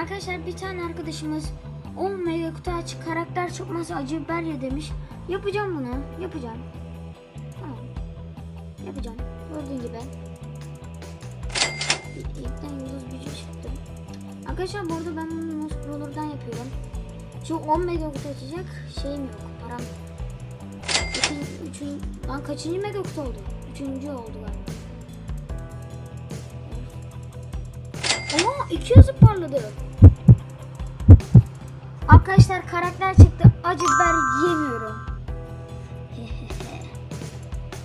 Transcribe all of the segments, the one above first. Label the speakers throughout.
Speaker 1: Arkadaşlar bir tane arkadaşımız 10 mega kutu aç karakter çıkması acı biber ye demiş. Yapacağım bunu. Yapacağım. Tamam. Yapacağım. Gördüğün gibi. İlkten yıldız gücü çıktı. Arkadaşlar bu arada ben bunu Mouse Brawler'dan yapıyorum. Şu 10 mega kutu açacak şeyim yok. Param. Üçün, lan kaçıncı mega kutu oldu? Üçüncü oldu galiba. Ama iki yazı parladı. Arkadaşlar karakter çıktı. Acı biber yemiyorum.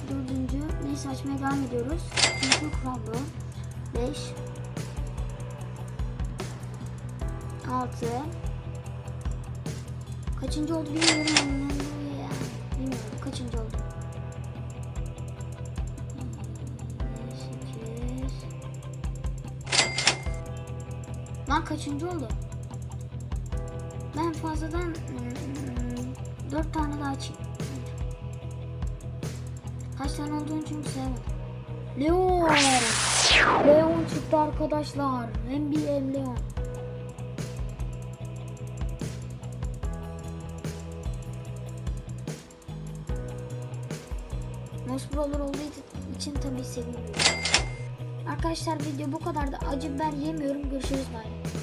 Speaker 1: Dördüncü. Neyse açmaya devam ediyoruz. Çünkü kural. Beş. Altı. Kaçıncı oldu. Bilmiyorum Lan kaçıncı oldu? Ben fazladan hmm, dört tane daha açayım. Kaç tane olduğunu çünkü sayamadım. Leon! Leon çıktı arkadaşlar. Hem bir hem Leon. Most Brawler olduğu için tabii seviyorum. Arkadaşlar video bu kadardı. Acı biber yemiyorum. Görüşürüz. Bye.